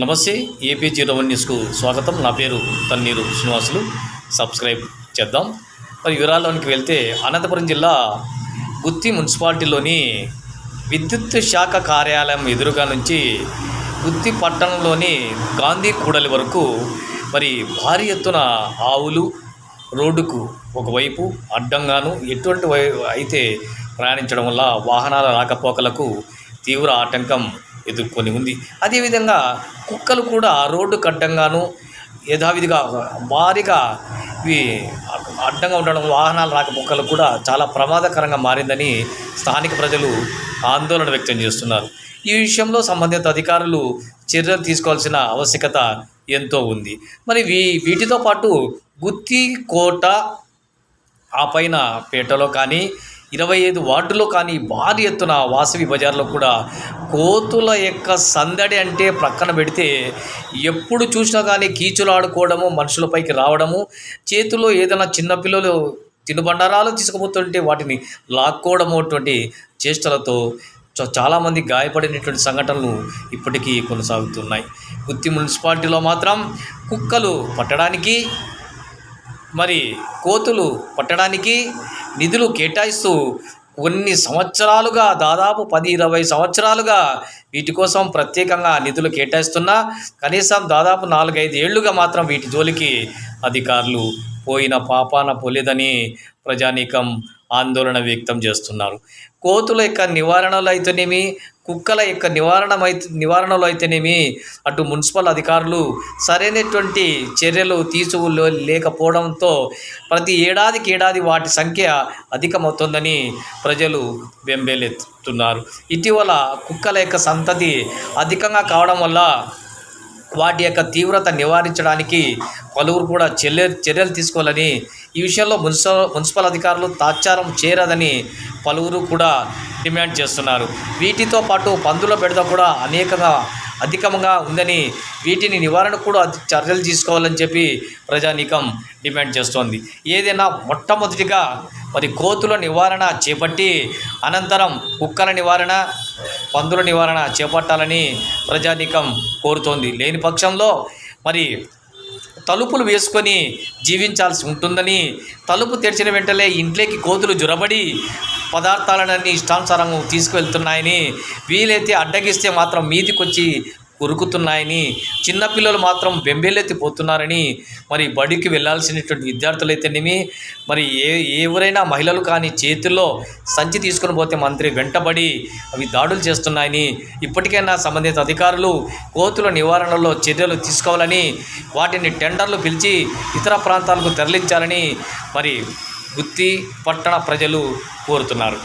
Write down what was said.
నమస్తే AP zero one న్యూస్కు స్వాగతం. నా పేరు తన్నీరు శ్రీనివాసులు. సబ్స్క్రైబ్ చేద్దాం. మరి వివరాల్లోనికి వెళ్తే అనంతపురం జిల్లా గుత్తి మున్సిపాలిటీలోని విద్యుత్ శాఖ కార్యాలయం ఎదురుగా నుంచి గుత్తి పట్టణంలోని గాంధీ కూడలి వరకు మరి భారీ ఎత్తున ఆవులు రోడ్డుకు ఒకవైపు అడ్డంగాను ఎటువంటి వై అయితే ప్రయాణించడం వల్ల వాహనాల రాకపోకలకు తీవ్ర ఆటంకం ఎదుర్కొని ఉంది అదేవిధంగా కుక్కలు కూడా రోడ్డుకు అడ్డంగాను యథావిధిగా భారీగా ఇవి అడ్డంగా ఉండడం వాహనాల రాకపోకలకు కూడా చాలా ప్రమాదకరంగా మారిందని స్థానిక ప్రజలు ఆందోళన వ్యక్తం చేస్తున్నారు. ఈ విషయంలో సంబంధిత అధికారులు చర్యలు తీసుకోవాల్సిన ఆవశ్యకత ఎంతో ఉంది. మరి వీ వీటితో పాటు గుత్తి కోట ఆ పైన పేటలో కానీ ఇరవై ఐదు వార్డులో కానీ భారీ ఎత్తున వాసవి బజార్లో కూడా కోతుల యొక్క సందడి అంటే ప్రక్కన పెడితే ఎప్పుడు చూసినా కానీ కీచులాడుకోవడము మనుషులపైకి రావడము చేతిలో ఏదైనా చిన్నపిల్లలు తినుబండారాలు తీసుకుపోతుంటే వాటిని లాక్కోవడము అటువంటి చేష్టలతో చ- చాలామంది గాయపడినటువంటి సంఘటనలు ఇప్పటికీ కొనసాగుతున్నాయి. గుత్తి మున్సిపాలిటీలో మాత్రం కుక్కలు పట్టడానికి మరి కోతులు పట్టడానికి నిధులు కేటాయిస్తూ కొన్ని సంవత్సరాలుగా దాదాపు పది ఇరవై సంవత్సరాలుగా వీటి కోసం ప్రత్యేకంగా నిధులు కేటాయిస్తున్నా కనీసం దాదాపు నాలుగైదు ఏళ్ళుగా మాత్రం వీటి జోలికి అధికారులు పోయిన పాపాన పోలేదని ప్రజానీకం ఆందోళన వ్యక్తం చేస్తున్నారు. కోతుల యొక్క నివారణలో అయితేనేమి కుక్కల యొక్క నివారణ నివారణలో అయితేనేమి అటు మున్సిపల్ అధికారులు సరైనటువంటి చర్యలు తీసుకు లేకపోవడంతో ప్రతి ఏడాదికి ఏడాది వాటి సంఖ్య అధికమవుతుందని ప్రజలు బెంబేలెత్తుతున్నారు ఇటీవల కుక్కల యొక్క సంతతి అధికంగా కావడం వల్ల వాటి యొక్క తీవ్రత నివారించడానికి పలువురు కూడా చర్య చర్యలు తీసుకోవాలని ఈ విషయంలో మున్సిపల్ మున్సిపల్ అధికారులు తాత్సారం చేరదని పలువురు కూడా డిమాండ్ చేస్తున్నారు. వీటితో పాటు పందుల బెడద కూడా అనేకంగా అధికంగా ఉందని వీటిని నివారణ కూడా చర్యలు తీసుకోవాలని చెప్పి ప్రజానీకం డిమాండ్ చేస్తోంది. ఏదైనా మొట్టమొదటిగా మరి కోతుల నివారణ చేపట్టి అనంతరం కుక్కల నివారణ పందుల నివారణ చేపట్టాలని ప్రజానీకం కోరుతోంది. లేని పక్షంలో మరి తలుపులు వేసుకొని జీవించాల్సి ఉంటుందని తలుపు తెరిచిన వెంటనే ఇంట్లోకి కోతులు జొరబడి పదార్థాలన్నీ ఇష్టానుసారం తీసుకువెళ్తున్నాయని వీలైతే అడ్డగిస్తే మాత్రం మీదికొచ్చి కొరుకుతున్నాయని చిన్నపిల్లలు మాత్రం బెంబేలెత్తిపోతున్నారని మరి బడికి వెళ్ళాల్సినటువంటి విద్యార్థులైతేనేమి మరి ఏ ఎవరైనా మహిళలు కానీ చేతుల్లో సంచి తీసుకుని పోతే మంత్రి వెంటబడి అవి దాడులు చేస్తున్నాయని ఇప్పటికైనా సంబంధిత అధికారులు కోతుల నివారణలో చర్యలు తీసుకోవాలని వాటిని టెండర్లు పిలిచి ఇతర ప్రాంతాలకు తరలించాలని మరి గుత్తి పట్టణ ప్రజలు కోరుతున్నారు.